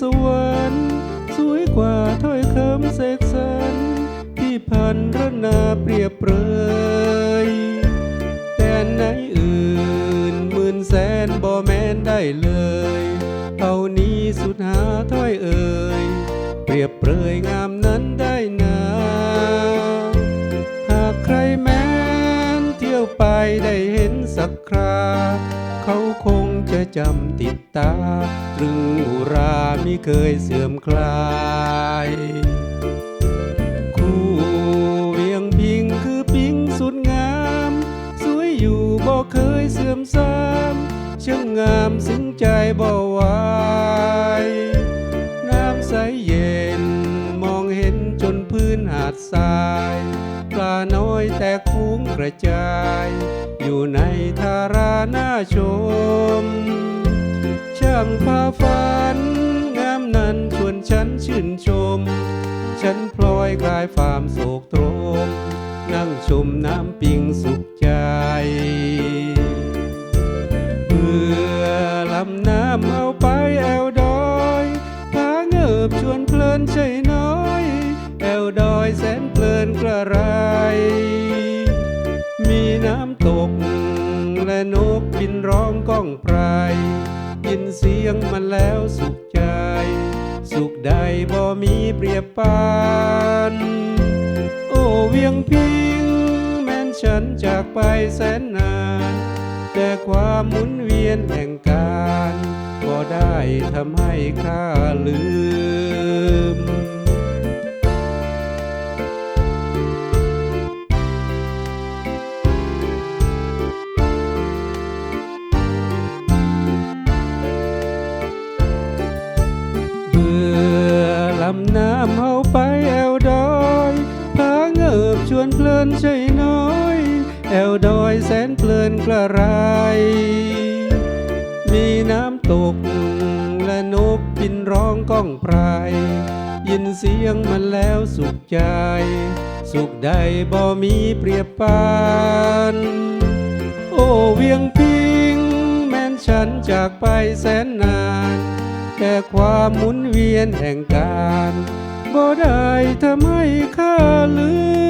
สวรรค์สวยกว่าถ้อยคำเสกสรรที่พันรนาเปรียบเปรยแต่ไหนอื่นหมื่นแสนบ่แม้นได้เลยเท่านี้สุดหาถ้อยเอ่ยเปรียบเปรยงาม จำติดตา ตรึงอุรามิเคยเสื่อมคลาย คู่เวียงพิงคือปิงสุดงาม สวยอยู่บ่เคยเสื่อมซ้ำช่างงามซึ้งใจบ่ไหวน้ำใสเย็นมองเห็นจนพื้นหาดทราย ปลาน้อยแต่คุ้งกระจาย อยู่ในทาราหน้าชม ช่างพาฝัน งามนั้นชวนฉันชื่นชม ฉันพลอยกลายฟามโศกตรม นั่งชมน้ำปิงสุขใจเมื่อลำน้ำเอาไปแอวดอยพาเงิบชวนเพลินใช่น้อย แอวดอยแสนเพลินกระไร นกบินร้องก้องไพรยินเสียงมันแล้วสุขใจ สุขใดบ่มีเปรียบปานโอ้เวียงพิง แม้นฉันจากไปแสนนาน แต่ความหมุนเวียนแห่งการ ก็ได้ทำให้ข้าลืม นเพลินใช่น้อย แอวดอยแสนเพลินกระไร มีน้ำตกและนกบินร้องก้องไพรยินเสียงมันแล้วสุขใจ สุขใดบ่มีเปรียบปาน โอ้เวียงพิง แม้นฉันจากไปแสนนาน แต่ความหมุนเวียนแห่งการบ่ได้ทำให้ข้าลืม